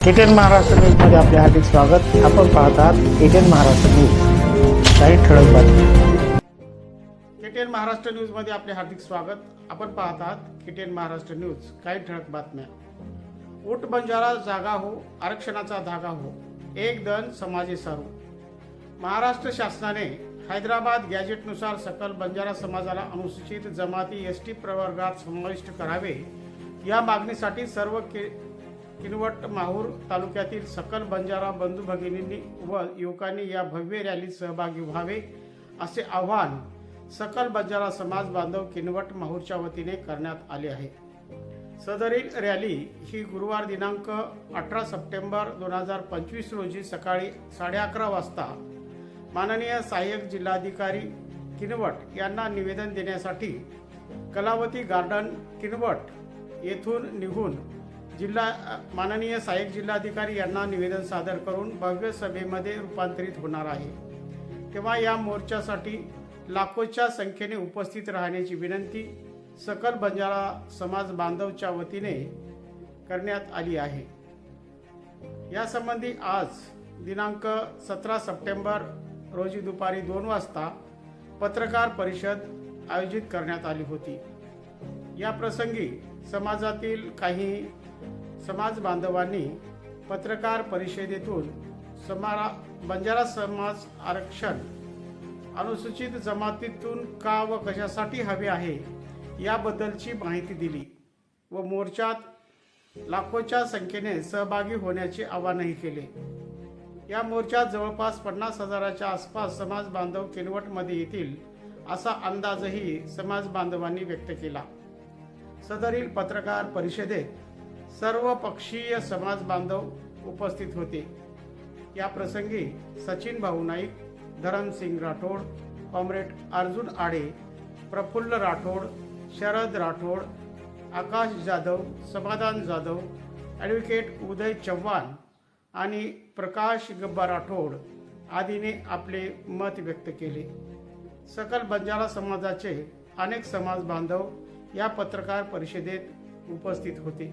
ATN Maharashtra न्यूजमध्ये आपले हार्दिक स्वागत. आपण पाहत आहात एटीएन महाराष्ट्र न्यूज. काही ठळक बातमी केटीएन महाराष्ट्र न्यूजमध्ये आपले हार्दिक स्वागत. आपण पाहत आहात महाराष्ट्र न्यूज. काही ठळक बातम्या. ऊट बंजारा जागा हो आरक्षणाचा धागा हो. एक दन समाजे सारू. महाराष्ट्र शासनाने हैदराबाद गॅजेटनुसार सकल बंजारा समाजाला अनुसूचित जमाती एस टी प्रवर्गात समाविष्ट करावे या मागणीसाठी सर्व के किनवट माहूर तालुक्यातील सकल बंजारा बंधू भगिनींनी व युवकांनी या भव्य रॅलीत सहभागी व्हावे असे आवाहन सकल बंजारा समाज बांधव किनवट माहूरच्या वतीने करण्यात आले आहे. सदरील रॅली ही गुरुवार दिनांक अठरा सप्टेंबर दोन हजार पंचवीस रोजी सकाळी साडे अकरा वाजता माननीय सहाय्यक जिल्हाधिकारी किनवट यांना निवेदन देण्यासाठी कलावती गार्डन किनवट येथून निघून जिल्हा माननीय सहाय्यक जिल्हाधिकारी यांना निवेदन सादर करून भव्य सभेमध्ये रूपांतरित होणार आहे. तेव्हा या मोर्चासाठी लाखोच्या संख्येने उपस्थित राहण्याची विनंती सकल बंजारा समाज बांधवच्या वतीने करण्यात आली आहे. यासंबंधी आज दिनांक सतरा सप्टेंबर रोजी दुपारी दोन वाजता पत्रकार परिषद आयोजित करण्यात आली होती. या प्रसंगी समाजातील काही समाज बांधवांनी पत्रकार परिषदेतून समारा बंजारा समाज आरक्षण अनुसूचित जमातीतून का व कशासाठी हवे आहे याबद्दलची माहिती दिली व मोर्चात लाखोच्या संख्येने सहभागी होण्याचे आवाहनही केले. या मोर्चात जवळपास पन्नास हजाराच्या आसपास समाज बांधव किनवटमध्ये येतील असा अंदाजही समाज बांधवांनी व्यक्त केला. सदरील पत्रकार परिषदेत सर्व पक्षीय समाज बांधव उपस्थित होते. या प्रसंगी सचिन भाऊ नाईक धरमसिंग राठोड कॉम्रेड अर्जुन आडे प्रफुल्ल राठोड शरद राठोड आकाश जाधव समाधान जाधव ॲडव्होकेट उदय चव्हाण आणि प्रकाश गब्बा राठोड आदीने आपले मत व्यक्त केले. सकल बंजारा समाजाचे अनेक समाज बांधव या पत्रकार परिषदेत उपस्थित होते.